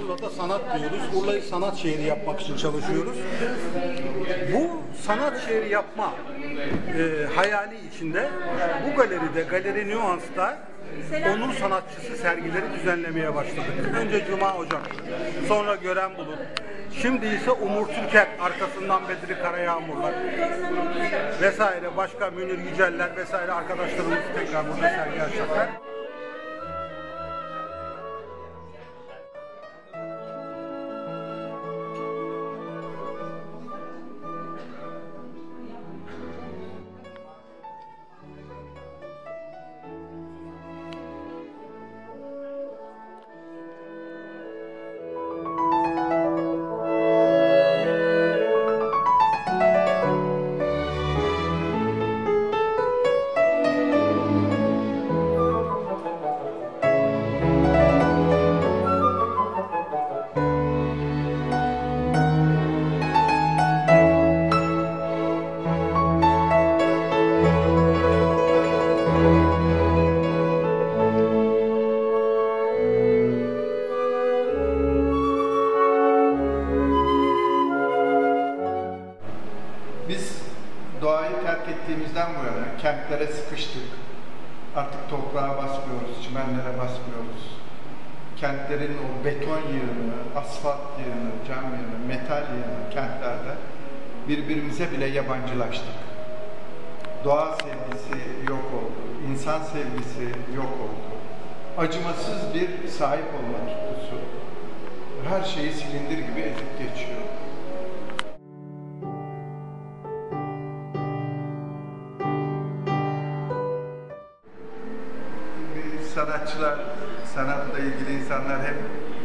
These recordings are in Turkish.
Urla'da sanat diyoruz. Urla'yı sanat şehri yapmak için çalışıyoruz. Bu sanat şehri yapma e, hayali içinde bu galeride, Galeri Nüans'ta onur sanatçısı sergileri düzenlemeye başladık. Önce Cuma Ocak, sonra Gören Bulut, şimdi ise Umur Türker, arkasından Bedri Karayağmurlar vesaire, başka Münir Yüceller vesaire arkadaşlarımız tekrar burada sergi açacaklar. Biz doğayı terk ettiğimizden bu yana kentlere sıkıştık. Artık toprağa basmıyoruz, çimenlere basmıyoruz. Kentlerin o beton yığını, asfalt yığını, cam yığını, metal yığını kentlerde birbirimize bile yabancılaştık. Doğa sevgisi yok oldu, insan sevgisi yok oldu. Acımasız bir sahip olma tutkusu. Her şeyi silindir gibi ezip geçiyor. Sanatçılar, sanatla ilgili insanlar hep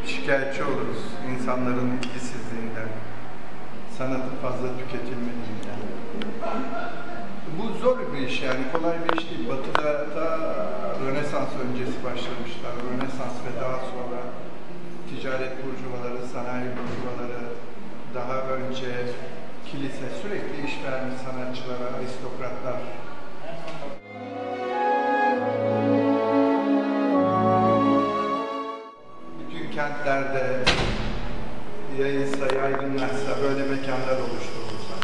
şikayetçi oluruz insanların ilgisizliğinden, sanatın fazla tüketilmediğinden. Bu zor bir iş yani, kolay bir iş değil. Batı'da da Rönesans öncesi başlamışlar. Rönesans ve daha sonra ticaret burjuvaları, sanayi burjuvaları, daha önce kilise sürekli iş vermiş sanatçılara, aristokratlar yayılsa, yaygınlaşsa, böyle mekanlar oluşturulsa,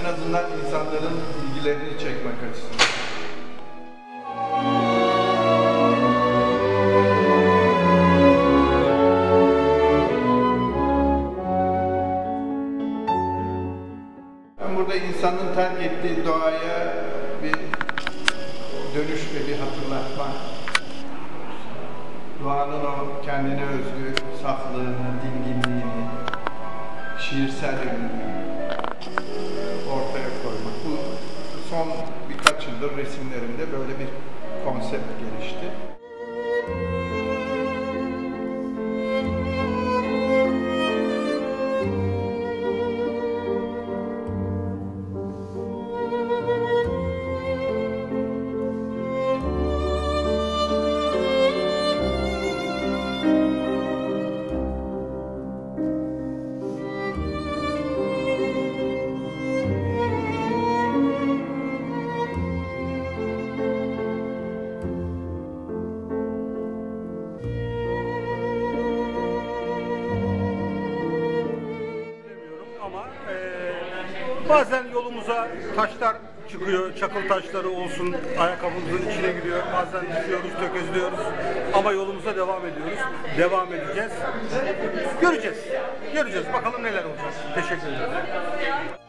en azından insanların ilgilerini çekmek açısından. Ben burada insanın terk ettiği doğaya bir dönüş ve bir hatırlatma doğanın o kendine özgü saflığını, dinginliğini, şiirsel ortaya koymak. Bu son birkaç yıldır resimlerimde böyle bir konsept gelişti. Bazen yolumuza taşlar çıkıyor, çakıl taşları olsun ayakkabımızın içine giriyor. Bazen düşüyoruz, tökezliyoruz ama yolumuza devam ediyoruz. Devam edeceğiz. Göreceğiz. Göreceğiz. Bakalım neler olacak. Teşekkür ederim.